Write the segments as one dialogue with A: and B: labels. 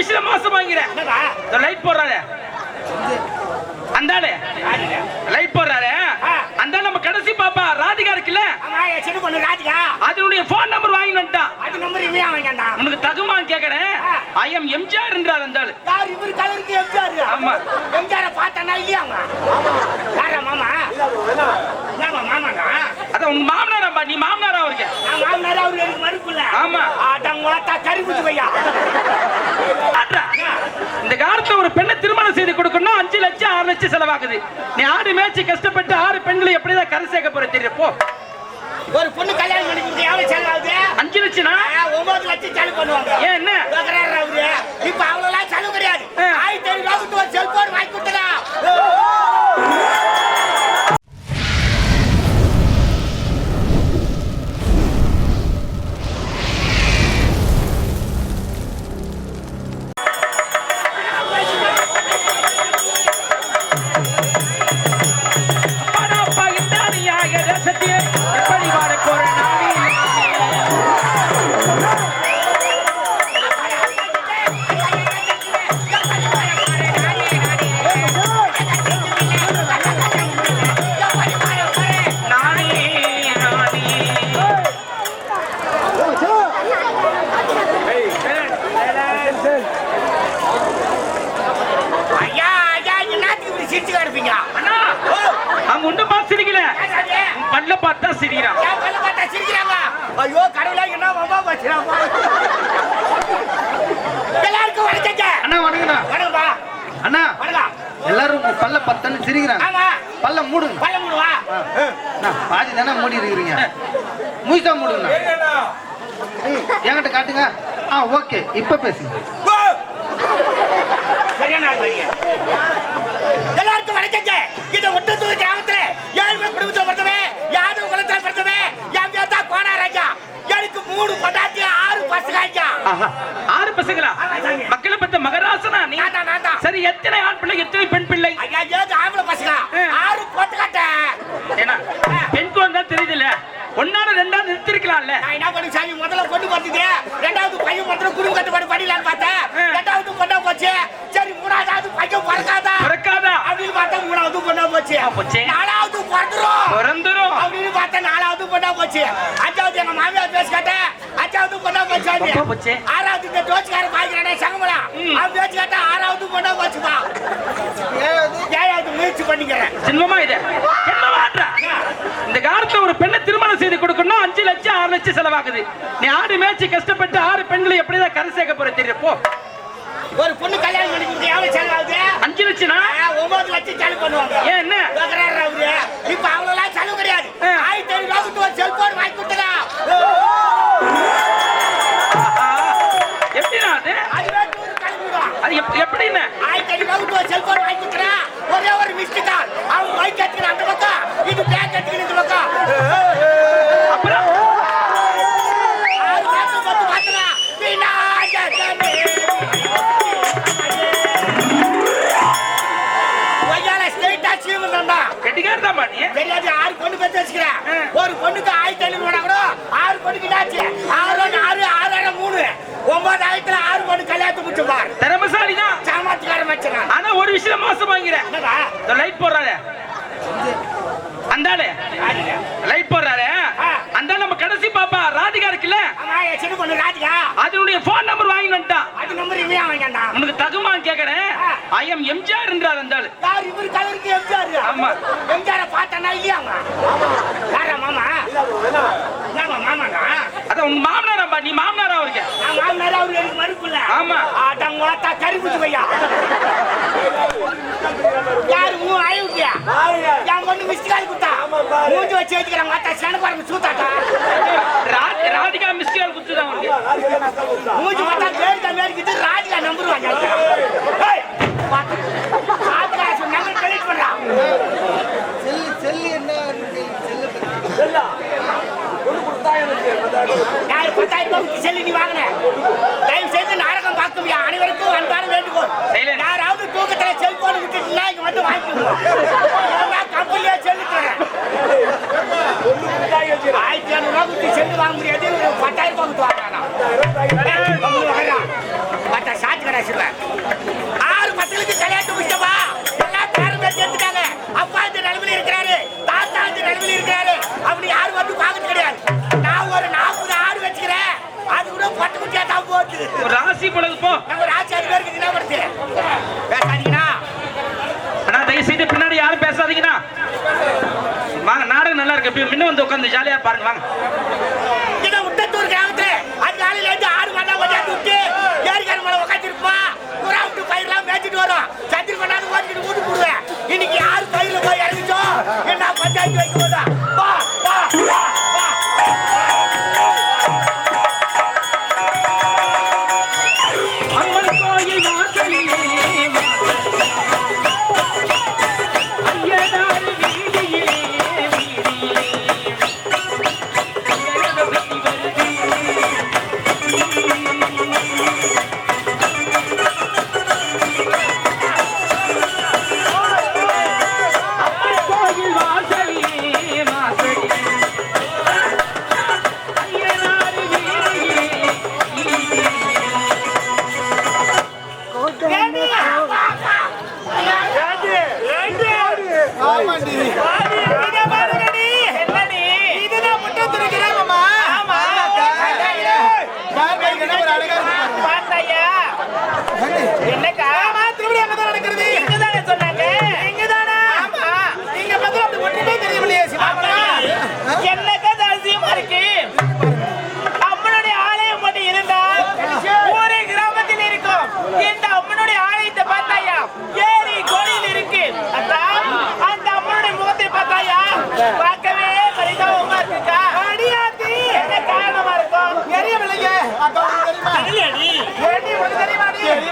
A: விஷயம் மாசம் வாங்கிறேன் லைட் போடுறாரு அந்தாளு. லைட் போடுறாரு
B: ஆ.
A: அந்த நம்ம கடைசி பாப்பா ராதிகா இருக்குல்ல?
B: சின்ன பொண்ணு ராஜிகா
A: அதனுடைய போன் நம்பர் வாங்கிட்டு வந்துட்டான்.
B: அது நம்பர் இவன் வாங்கிட்டான்டா?
A: உனக்கு தகுமான்னு கேக்குறேன்.
B: ஆ.
A: ஐ எம் எம்ஜிஆர் என்றார் அந்த ஆளு
B: யார் இவரு கலருக்கு எம்ஜிஆர்
A: ஆமா.
B: எம்ஜிஆர் பார்த்தானா இல்லையா அவங்க யாரா மாமா? மாமாடா?
A: அதான் உன் மாமனாராம்பா நீ மாமனாரா அவருக்கு?
B: நான் மாமனார் அவரு எனக்கு மறுப்புல
A: ஆமா.
B: ஆட்டங்கோட்டா கறி குத்து
A: ஆட்ரா. இந்த காலத்துல ஒரு பெண்ணை திருமணம் செய்து கொடுக்கணும் அஞ்சு லட்சம் ஆறு லட்சம் செலவாகுது. நீ ஆடு மேய்ச்சி கஷ்டப்பட்டு ஆறு பெண்களை எப்படிதான் கரை சேர்க்க போற தெரியும் போ.
B: ஒரு பொண்ணு கல்யாணம் பண்ணி கொடுத்து எவ்வளவு செலவாகுது?
A: அஞ்சு லட்சம்னா?
B: ஒன்பது லட்சம் செலவு பண்ணுவாங்க.
A: ஏன் என்ன?
B: அவரு. இப்ப அவ்வளவு செலவு கிடையாது. ஆயிரத்தி ஐநூறு செல்போன் வாங்கி கொடுத்தா
A: அண்ணா
C: எல்லாரும் பல்ல பத்தன்னு சிரிக்கிறாங்க. பல்ல மூடுங்க
B: பல்ல முடுவா?
C: பாதி தானே மூடி இருக்கிறீங்க. முயசா மூடுங்க என்கிட்ட காட்டுங்க. ஆ ஓகே. இப்ப பேசுங்க.
B: எல்லாருக்கும் வணக்கங்க. இந்த ஒட்டத்தூர் கிராமத்துல ஏழ்மை குடும்பத்தை பிறந்தவே யாதவ குலத்துல பிறந்தவே என் பேர் தான் கோனா ராஜா எனக்கு மூணு பொண்டாட்டி ஆறு பசங்க
A: ஆறு பசங்களா? பத்த மகராசனா நீ. சரி எத்தனை ஆண் பிள்ளை எத்தனை பெண் பிள்ளை?
B: ஐயா ஏது ஆம்பளை பசங்க. ஆறு போட்டுக்காட்ட
A: ஏன்னா பெண் குழந்தை தெரியுதுல்ல. ஒன்னால ரெண்டா நிறுத்திருக்கலாம்ல.
B: நான் என்ன பண்ணு சாமி முதல்ல பொண்ணு பார்த்தது ரெண்டாவது பையன் மட்டும் குடும்ப கட்டுப்பாடு படிக்கலான்னு பார்த்தேன். ரெண்டாவது பொண்ணா போச்சு. சரி மூணாவது பையன் பிறக்காதா?
A: பிறக்காதா?
B: அப்படின்னு பார்த்தா மூணாவது பொண்ணா போச்சு.
A: போச்சு.
B: நாலாவது பிறந்துரும்.
A: பிறந்துரும்.
B: அப்படின்னு பார்த்தா நாலாவது பொண்ணா போச்சு. அஞ்சாவது எங்க மாமியார் பேசி கேட்டேன். போச்சு. ஆறாவது இந்த தோச்சுக்கார பாய்க்கிறானே சங்கமலா. அவன் பேச்சு கேட்டா ஆறாவது பொண்ணா போச்சுப்பா. ஏழாவது? முயற்சி பண்ணிக்கிறேன்.
A: சின்னமா இது? இந்த காலத்துல ஒரு பெண்ணை திருமணம் செய்து கொடுக்கணும் அஞ்சு லட்சம் ஆறு லட்சம் செலவாகுது. நீ ஆடு மேய்ச்சி கஷ்டப்பட்டு ஆறு பெண்களை எப்படிதான் கரை சேர்க்க போற தெரியும் போ.
B: ஒரு பொண்ணு கல்யாணம் பண்ணி கொடுத்து எவ்வளவு செலவாகுது?
A: அஞ்சு லட்சம்னா?
B: ஆ, ஒன்பது லட்சம் செலவு பண்ணுவாங்க.
A: ஏன் என்ன.
B: இப்ப அவ்வளவுலாம் செலவு கிடையாது. ஆயிரத்தி ஐநூறு செல்போன் வாங்கி? ஒரே அவன் பைக் எடுத்துக்கிட்டு அந்த பக்கம், இது பேக் எடுத்துக்கிட்டு இந்த பக்கம். வச்சுக்கான்
A: ஆனா ஒரு விஷயம் மாசம் வாங்கிறேன்
B: என்னடா?
A: இந்த லைட் போடுறாரு அந்த ஆளு லைட் போடுறாரு
B: ஆ.
A: அந்த நம்ம கடைசி பாப்பா ராதிகா இருக்குல்ல?
B: சின்ன பொண்ணு ராஜிகா
A: அதனுடைய போன் நம்பர் வாங்கிட்டு வந்துட்டான்.
B: அது நம்பர் இவன் வாங்கிட்டான்
A: உனக்கு தகுமான்னு கேக்குறேன். ஐ எம் எம்ஜிஆர் என்றார் அந்த ஆளு
B: யார் இவரு கலருக்கு எம்ஜிஆர்
A: ஆமா.
B: எம்ஜிஆர் பார்த்தானா இல்லையா யாரா மாமா? என்னவா மாமாடா?
A: அதான் உன் மாமனாராம்பா நீ மாமனாரா அவருக்கு
B: நான் மாமனார் அவரு எனக்கு மறுப்புல.
A: ஆமா.
B: ஆட்டங்கோட்டா கறி குத்து வையா யாரு மூ அழுவியா என் பொண்ணு மிஸ்டு கால் குத்தா மூஞ்சி வச்சு வச்சுக்கிறாங்க அத்தா சேன பாருங்க சூத்தாட்டா.
A: ரா- ராதிகா மிஸ்டர் குத்துதான் அவனுக்கு
B: மூஞ்சி பார்த்தா பேரு தான் மேற்கிட்டு ராஜிகா நம்பர் வாங்க ராஜிகா நம்பர் டெலிட் பண்றான்
C: செல்லு செல்லு என்ன? செல்லு.
B: யாரு பத்தாயிரம் ரூபாய் செல்லு நீ வாங்கினேன் தயவு செய்து நாடகம் பார்க்கும் அனைவருக்கும் அன்பான வேண்டுகோள். யாராவது தூக்கத்துல செல்போன் விட்டுட்டுனா இங்க வந்து வாங்கிக்கணும் கம்பெனியா செல்லு ஆயிரத்தி ஐநூறுரூவா செல்லு வாங்க முடியாது. பத்தாயிரம் ரூபாய் கொடுத்து வாங்கலாம்
A: பத்தா சாட்சி
B: கடை சொல்லுவேன் ஆறு பத்தலுக்கு கல்யாணம் முடிச்சவா எல்லாத்தையும் ஆறு அப்பா இந்த நிலவில் இருக்கிறாரு தாத்தா இந்த நிலவில் இருக்கிறாரு. அப்படி யாரும் வந்து பார்க்கறது கிடையாது. ஒரு நாற்பது ஆடு வச்சுக்கிறேன். அது கூட பட்டு குட்டியா தான் போகுது.
A: ராசி போனது போ.
B: நம்ம ராசி அது பேருக்கு என்ன படுத்து பேசாதீங்கண்ணா.
A: அண்ணா தயவு செய்து பின்னாடி யாரும் பேசாதீங்கண்ணா. வாங்க நாடகம் நல்லா இருக்கு. எப்படி முன்ன வந்து உட்காந்து ஜாலியா பாருங்க வாங்க.
B: இதை உட்டத்தூர் கிராமத்துல அந்த நாளையில இருந்து ஆடு பண்ணா கொஞ்சம் விட்டு ஏரிக்கார மேல உட்காந்துருப்பா புறா விட்டு பயிரெல்லாம் மேய்ச்சிட்டு வரும். சந்திர கொண்டாந்து ஓட்டிட்டு ஊட்டு போடுவேன். இன்னைக்கு யாரு பயிரில் போய் இறங்கிச்சோ? என்ன பஞ்சாயத்து வைக்க போதா?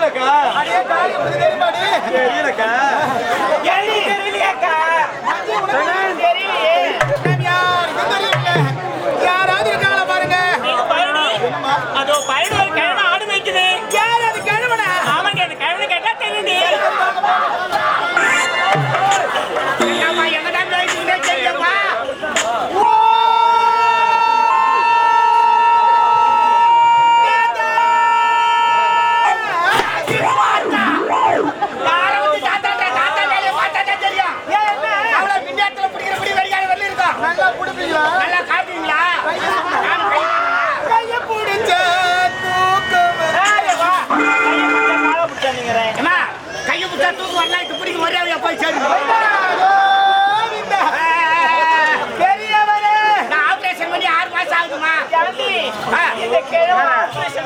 D: தெரியலக்கா தெரியலக்கா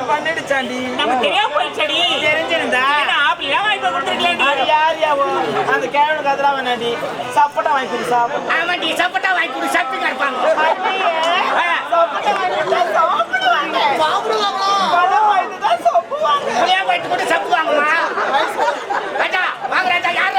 D: பண்ணிடுச்சாண்டி நம்ம தெரியாம போயிடுச்சடி தெரிஞ்சிருந்தா? ஆப்பிளா வாங்கி கொடுத்துருக்கேன் அது யார் யாவோ அந்த கிழமைக்கு அதெல்லாம் வேணாடி சப்போட்டா வாங்கி கொடு சாப்பிடு
B: நீ சப்பட்டா வாங்கி கொடு இருப்பாங்க
D: சப்போட்டா வாங்கி கொடுத்தா சாப்பிடுவாங்க. பழம் வாங்கி தான் சாப்பிடுவாங்க.
B: புளியா போயிட்டு கூட சப்பு வாங்குமா? ராஜா வாங்க ராஜா யார்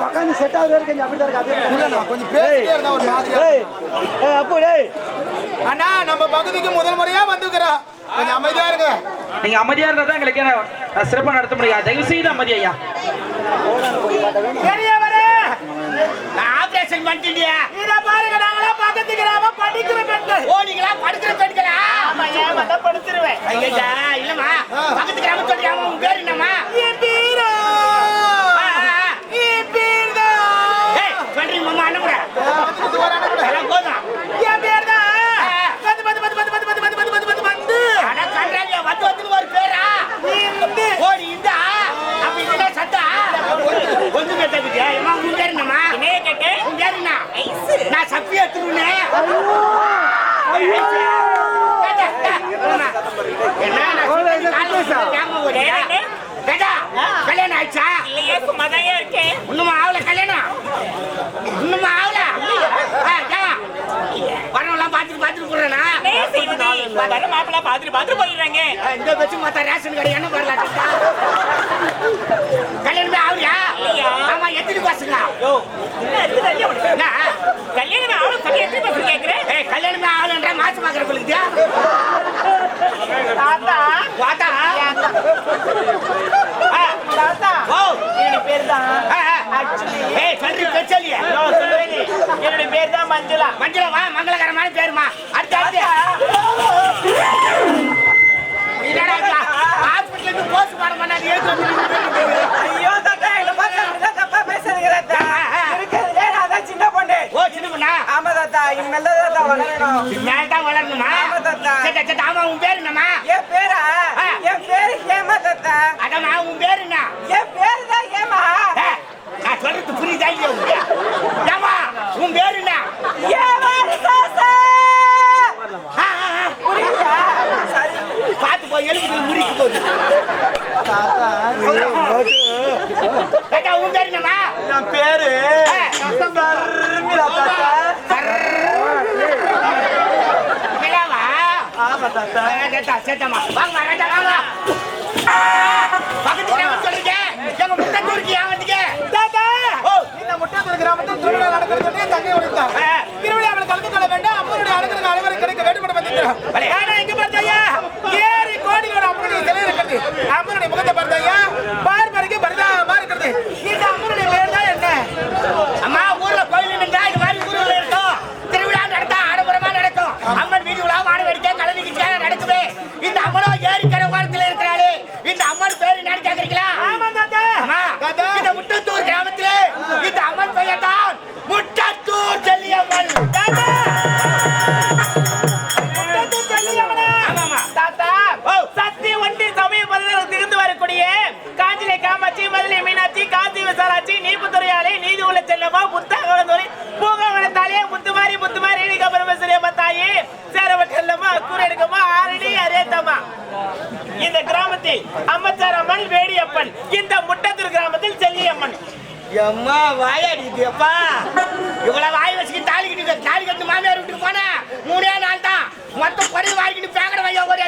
E: உட்காந்து செட் ஆகுது வரைக்கும் அப்படிதான் இருக்கு கொஞ்சம் பேசிட்டே இருந்தா ஒரு மாதிரி அண்ணா நம்ம பகுதிக்கு முதல் முறையா வந்துக்கிறோம் கொஞ்சம் அமைதியா இருங்க
A: நீங்க அமைதியா இருந்தா தான் எங்களுக்கு என்ன அஹ், சிறப்பா நடத்த முடியாது தயவு செய்து அமைதி ஐயா.
B: ஆபரேஷன் பண்ணிட்டியா
D: இத பாருங்க நாங்களா பக்கத்து கிராம படிக்கிற பெண்கள்.
B: ஓ நீங்களா படுக்கிற பெண்களா?
D: ஆமா
B: ஐயா இல்லம்மா பக்கத்து கிராமம் சொல்றியா? உன் பேர் என்னம்மா?
D: என் பேரு. என் தான்
B: ஏய், சொல்றீங்க மாமா
E: கூட.
B: கண்டாலியா வந்து வந்து ஒரு பேரா ஓடி இந்த. அப்ப இதுல சத்தா? கொஞ்சம் பேசுறியா ஏமா உன் பேர் என்னம்மா?
D: என்ன கேட்டே?
B: உன் பேர் என்ன? நான் சப்பி எடுத்துருவேன் என்ன கல்யாணம் ஆயிடுச்சா?
D: இல்லையே சும்மா தான் இருக்கேன்.
B: இன்னுமா ஆகல கல்யாணம்? இன்னுமா ஆகல பாத்துட்டு
D: பாத்துட்டு போடுறேனா வர மாப்பிள்ள பாத்துட்டு பாத்துட்டு போயிடுறாங்க.
B: இந்த வச்சு மத்த ரேஷன் கடை என்ன பண்ணலாம் கல்யாணமே
D: ஆகுறியா
B: ஆமா எத்தனை பசங்க?
D: கல்யாணமே ஆகும் சொல்லி எத்தனை பசங்க
B: கேட்கிறேன் கல்யாணமே ஆகலன்ற மாசம் பாக்குறவங்களுக்கு
D: தாத்தா.
B: தாத்தா?
D: தாத்தா.
B: ஓ. ஏய் சொல்றி பெச்சலியே
D: என்னுடைய பேர் தான் மஞ்சுளா.
B: மஞ்சளா வா மங்களகரமான பேருமா. அடுத்து அடுத்து. என்னடா இது? ஹாஸ்பிடல்ல இருந்து போஸ்ட் மார்டம் பண்ணாது ஏன் சொல்றீங்க?
D: ஐயோ தாத்தா என்ன பார்த்தா அப்படிதான் தப்பா பேசுறீங்க தாத்தா. இருக்கிறதுலே நான் தான் சின்ன பொண்ணு.
B: ஓ சின்ன பொண்ணா?
D: ஆமா தாத்தா. இனிமேல் தான் தாத்தா வளரணும்.
B: தான் வளரணுமா?
D: ஆமா தாத்தா.
B: சரி சரி ஆமா உன் பேர் என்னம்மா?
D: என் பேரா. என் பேரு ஏமா தாத்தா.
B: அதம்மா உன் பேர் என்ன?
D: என் பேரு தான் ஏமா
B: சொல்றது புரியுதா இல்லையா உங்களுக்கு ஏம்மா உன் பேர் என்ன?
D: ஏமா
B: பார்த்து போய் எலும்புகள் முறிக்கு போகுது உன் பேர் என்னம்மா?
E: என் பேரு தர்மிளா தாத்தா. ஆமா தாத்தா.
B: ஏட்டா, சேட்டம்மா வாங்க ராஜா வாங்க. பக்கத்து கிராமம் சொல்றீங்க எங்க
E: தாத்தா
B: ஓ
E: இந்த முட்டத்தூர் கிராமத்தில் திருவிழா நடக்கிறது தங்கை உடைத்தார்.
B: ஆ.
E: திருவிழாவில் கலந்து கொள்ள வேண்டாம். அம்மனுடைய அனுகிரகம் அனைவரும் கிடைக்க வேண்டும் என்று. ஆனா இங்க பார்த்தாயா ஏறி கோடிகளோட அம்மனுடைய சிலை இருக்கிறது அம்மனுடைய முகத்தை பார்த்தாயா பார்ப்பதற்கு பரிதாபமா.
B: அம்மன் இந்த முட்டத்தூர் கிராமத்தில் செல்லியம்மன். எம்மா வாயாடி அப்பா இவ்வளவு வாய் வச்சுக்கிட்டு தாலி கட்டி தாலி கட்டி மாமியார் விட்டு போனா மூணே நாள் தான். மொத்தம் படி வாங்கிட்டு பேங்கட வையா ஓடி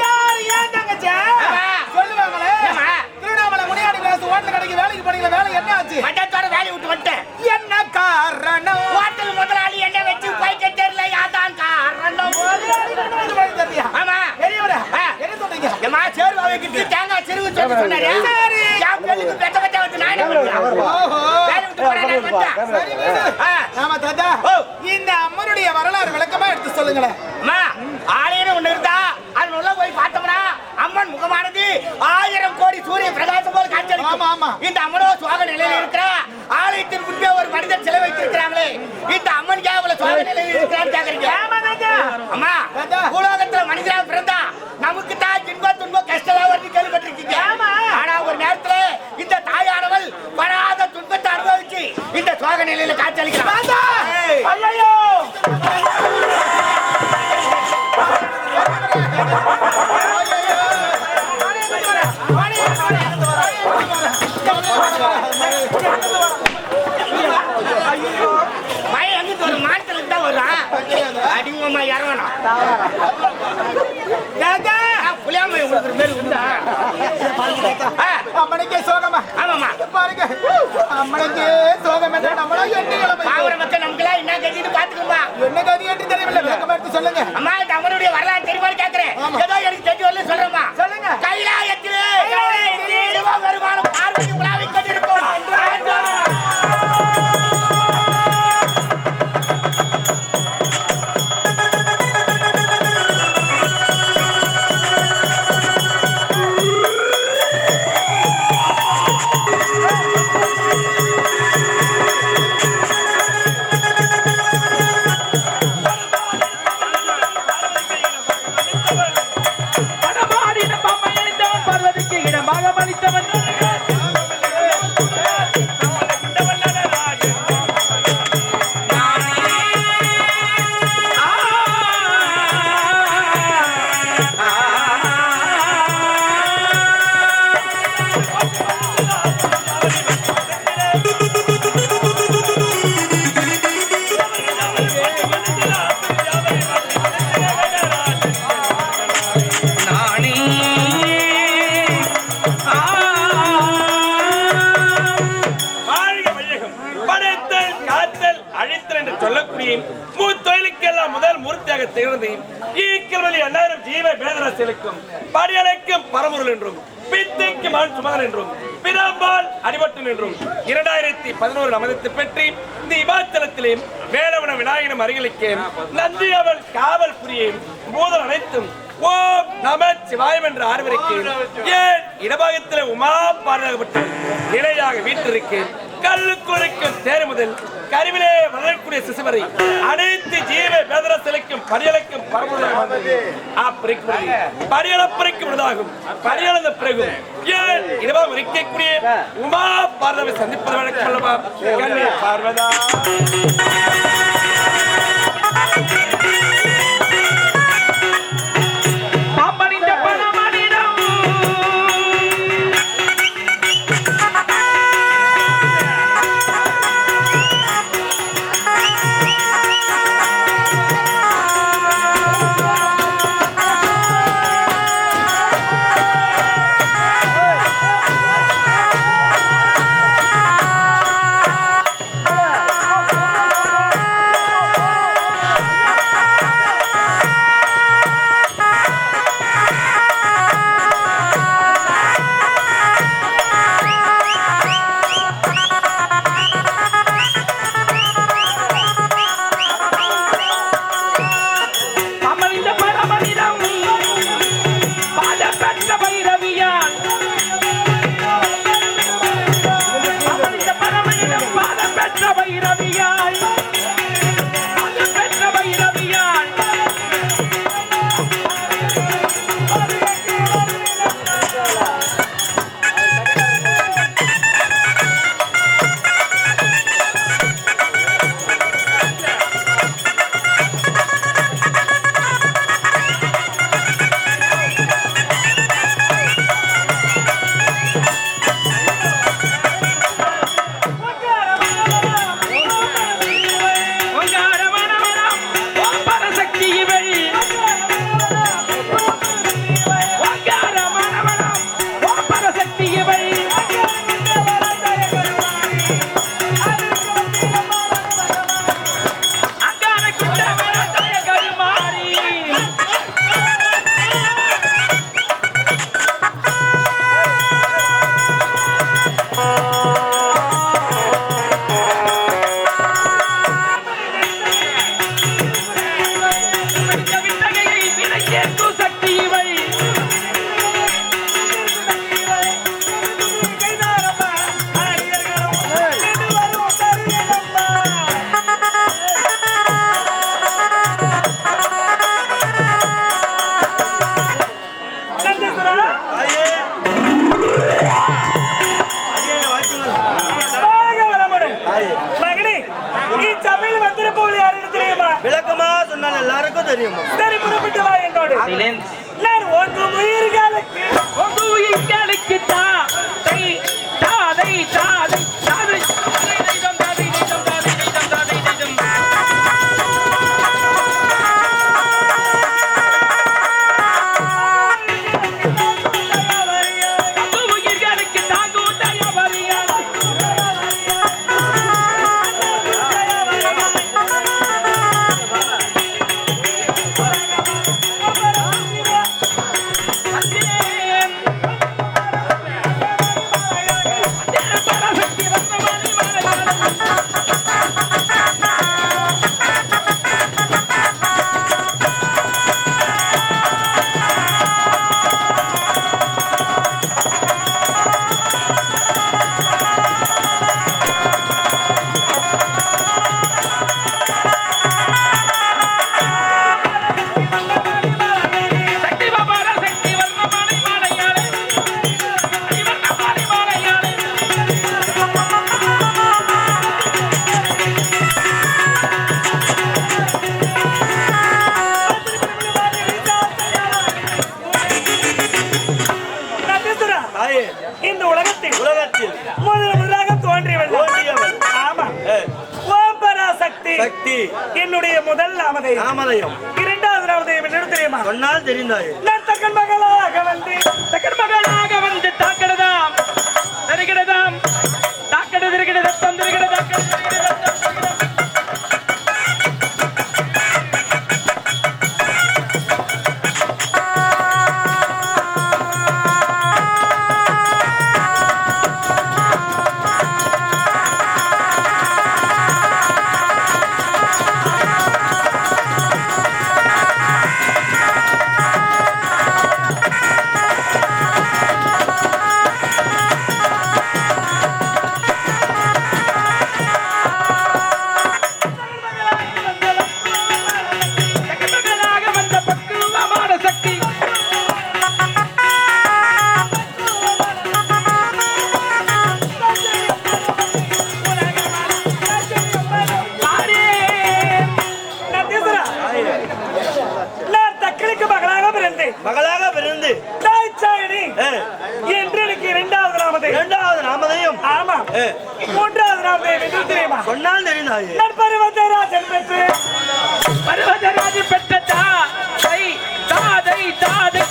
E: யார் ஏன் தங்கச்சி
B: ஆமா.
E: சொல்லுவாங்களே
B: ஏம்மா?
E: திருவண்ணாமலை முனியாடி கிளாஸ் ஹோட்டல் கடைக்கு வேலைக்கு போனீங்களா வேலை என்ன ஆச்சு
B: மட்டத்தோட வேலையை விட்டு வந்துட்டேன்
E: என்ன காரணம்
B: ஹோட்டல் முதலாளி என்ன வச்சு போய்க்க தெரியல யாதான் காரணம்
E: தெரியலையா?
B: ஆமா
E: பெரியவரே,
B: ஆ.
E: என்ன சொன்னீங்க
B: ஏம்மா சேர்வா வைக்கிட்டு தேங்காய் செருவு சொல்லி சொன்னாரு
E: சரி.
B: என் பெண்ணுக்கு பெத்த பெத்த வந்து நான் என்ன பண்ணுவேன்?
E: ஓஹோ.
B: வேலை விட்டு போறேன் நான் வந்துட்டேன்.
E: சரி, விடு.
B: ஆ.
E: ஆமா தாத்தா
B: ஓ.
E: இந்த அம்மனுடைய வரலாறு விளக்கமா எடுத்து சொல்லுங்களேன்.
B: அம்மா ஆலயம் ஒண்ணு இருந்தா அது உள்ள போய் பார்த்தோம்னா அம்மன் முகமானது ஆயிரம் கோடி சூரிய பிரகாசம் போல
E: ஆமா,
B: காட்சியளிக்கும்.
E: ஆமா.
B: இந்த அம்மனோ சுவாக நிலையில இருக்கிற? ஆலயத்தின் முன்பே ஒரு மனிதர் சிலை வைத்திருக்கிறாங்களே இந்த அம்மன் கேவல சுவாக நிலையில இருக்கிறான்னு கேக்குறீங்க? அம்மா
E: தாத்தா.
B: பூலோகத்துல மனிதரா பிறந்தா நமக்கு தான் இன்ப துன்பம் கஷ்டம் வருது கேள்விப்பட்டிருக்கீங்க ஆனா ஒரு நேரத்துல இந்த தாயானவள் படாத துன்பத்தை அனுபவிச்சு இந்த சுவாக நிலையில காட்சியளிக்கிறான் ஏய்.
D: ஐயோ
B: பையன் எங்கிட்டு ஒரு மாட்டுல இருந்தா வரும் அடிங்கம்மா இறங்கணும். புளியாமை உங்களுக்கு பேர் உண்டா?
E: அம்மனுக்கே சோகமா?
B: ஆமாம்மா.
E: பாருங்க. அம்மனுக்கே சோகம் என்று நம்மளா எண்ணி கிளம்பி
B: பாவர மக்கள் நமக்குலாம் என்ன கட்டிட்டு பாத்துக்கோமா
E: என்ன கதி என்று தெரியவில்லை விளக்கமா எடுத்து சொல்லுங்க.
B: அம்மா இந்த அம்மனுடைய வரலாறு தெரியுமான்னு கேக்குறேன். ஏதோ எனக்கு தெரிஞ்சு வரல சொல்றேம்மா.
E: சொல்லுங்க.
B: கைலாயத்திலே மாத்திரை என்று சொல்லக்கூடிய முத்தொழிலுக்கெல்லாம் முதல்
A: மூர்த்தியாக
F: திகழ்ந்து ஈக்கள் எல்லாரும் ஜீவ வேதனசேலுக்கும் படியலைக்கும் பரமுருள் என்றும் பித்தைக்கு மகன் சுமகன் என்றும் பிதாம்பால் அடிபட்டு நின்றும் இரண்டாயிரத்தி பதினோரு அமதத்தை பற்றி இந்த இமாச்சலத்திலேயும் வேலவன விநாயகனும் அருகிலுக்கே நந்தி அவள் காவல் புரியும் மூதல் அனைத்தும் ஓம் நம சிவாயம் என்று ஆரம்பிக்கிறேன் ஏன் இடபாகத்தில் உமா பாடப்பட்டு நிலையாக வீட்டிற்கு கல்லுக்குறைக்கும் தேர் முதல் கருவிலே வளரக்கூடிய சிசு வரை அனைத்து ஜீவ வேதன சிலைக்கும் பரியலைக்கும் பரியலப்பறைக்கும் விடுதாகும் பரியலந்த பிறகு இடமாக இருக்கக்கூடிய உமா பார்வதை சந்திப்பது வழக்கம் அல்லவா? பார்வதா.
A: பெற்ற தாதை தாதை தாதை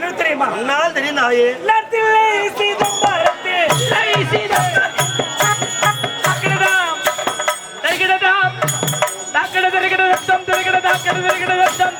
F: நான்காவது நாமதை என்று தெரியுமா
G: தெரிந்தாயே
F: நத்தில்லை சீதம்பரத்தில்
A: லை சீதம் தாக்கிடதாம் தருகிடதாம் தாக்கிட தருகிட ரத்தம் தருகிட தாக்கிட தருகிட ரத்தம்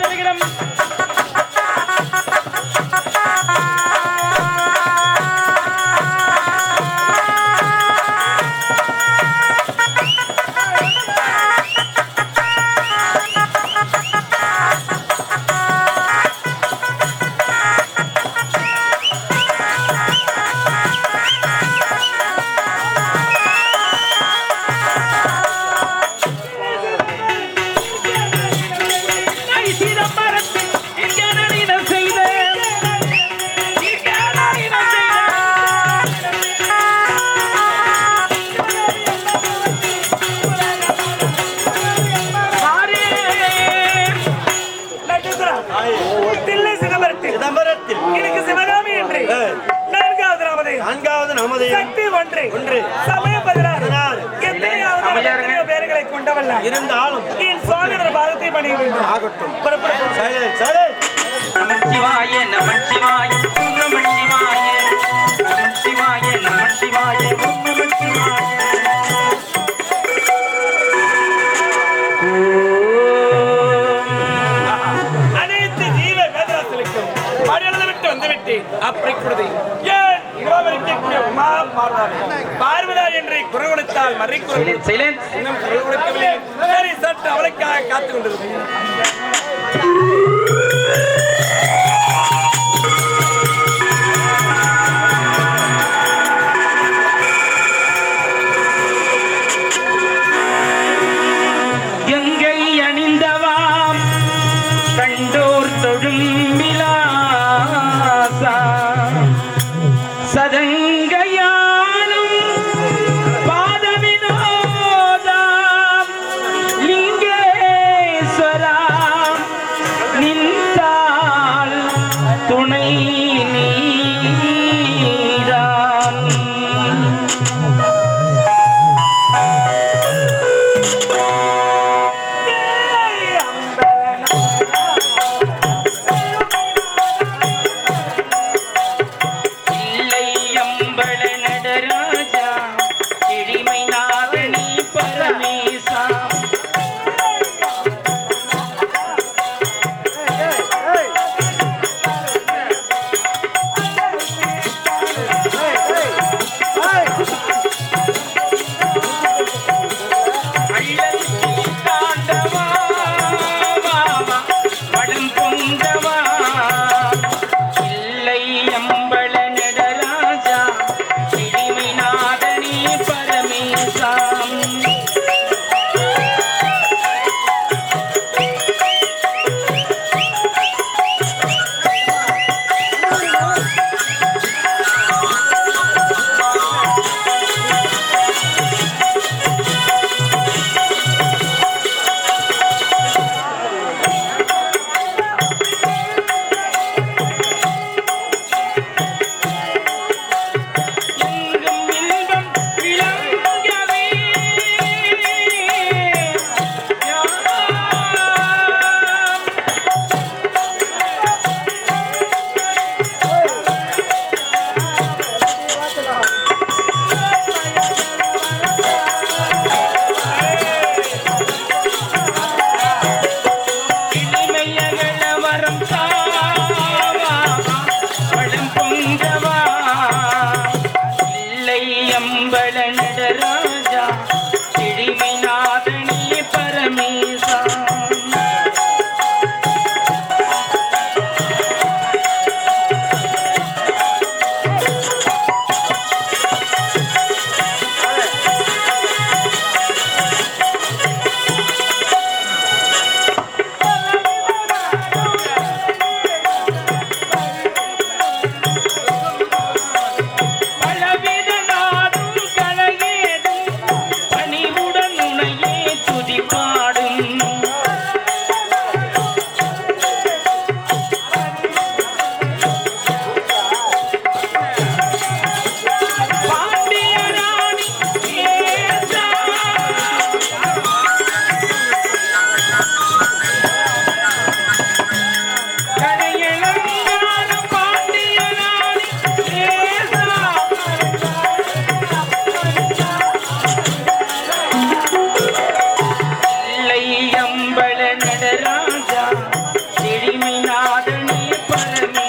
A: சிதம்பரத்தில்
F: எனக்கு சிவகாமி என்று. நான்காவது நாமதை.
G: நான்காவது நாமதையும்
F: சக்தி ஒன்று.
G: ஒன்று.
F: சமயம் பதினாறு. எத்தனையாவது பேர்களை கொண்டவல்ல
G: இருந்தாலும்.
F: என் சுவாமியோட பாதத்தை பணிய வேண்டும்.
G: ஆகட்டும். சரி சரி
A: நமச்சிவாய நமச்சிவாய ஓம் நமச்சிவாய நமச்சிவாய நமச்சிவாய ஓம் நமச்சிவாய
F: அனைத்து அப்படி கொடுது ஏன் உமா பார்வதார் என்று குரல் கொடுத்தால் மறை குரல் இன்னும் குரல் கொடுக்கவில்லை. சரி சற்று அவளுக்காக காத்துக் கொண்டிருக்கிறேன்
A: কষ্ট